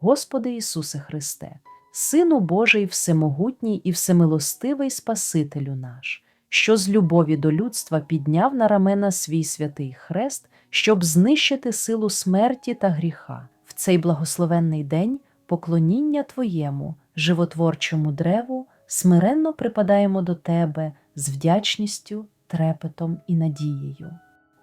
Господи Ісусе Христе, Сину Божий, всемогутній і всемилостивий Спасителю наш, що з любові до людства підняв на рамена свій святий хрест, щоб знищити силу смерті та гріха. В цей благословенний день поклоніння Твоєму, животворчому древу, смиренно припадаємо до Тебе з вдячністю, трепетом і надією.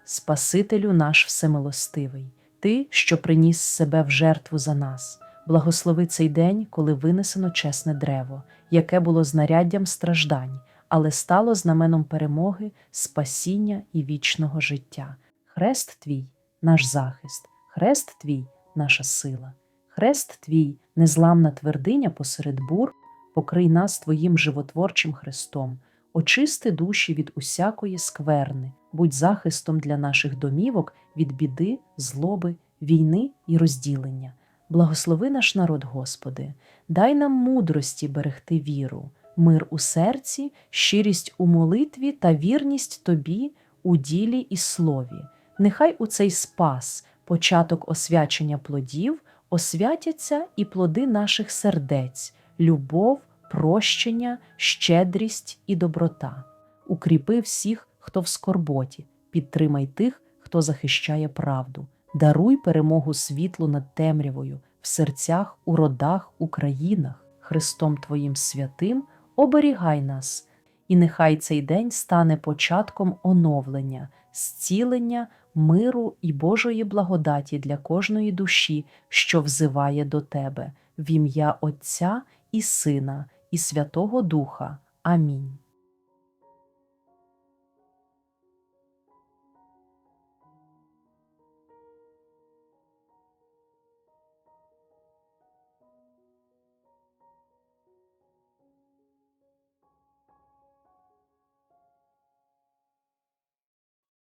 Спасителю наш всемилостивий, Ти, що приніс себе в жертву за нас, благослови цей день, коли винесено чесне древо, яке було знаряддям страждань, але стало знаменом перемоги, спасіння і вічного життя. Хрест Твій наш захист, хрест Твій наша сила, хрест Твій незламна твердиня посеред бур, покрий нас Твоїм животворчим хрестом, очисти душі від усякої скверни, будь захистом для наших домівок від біди, злоби, війни і розділення. Благослови наш народ, Господи, дай нам мудрості берегти віру, мир у серці, щирість у молитві та вірність Тобі у ділі і слові. Нехай у цей спас, початок освячення плодів, освятяться і плоди наших сердець, любов, прощення, щедрість і доброта. Укріпи всіх, хто в скорботі, підтримай тих, хто захищає правду. Даруй перемогу світлу над темрявою в серцях, у родах, у країнах. Христом Твоїм святим оберігай нас, і нехай цей день стане початком оновлення, зцілення, миру і Божої благодаті для кожної душі, що взиває до Тебе, в ім'я Отця і Сина, і Святого Духа. Амінь.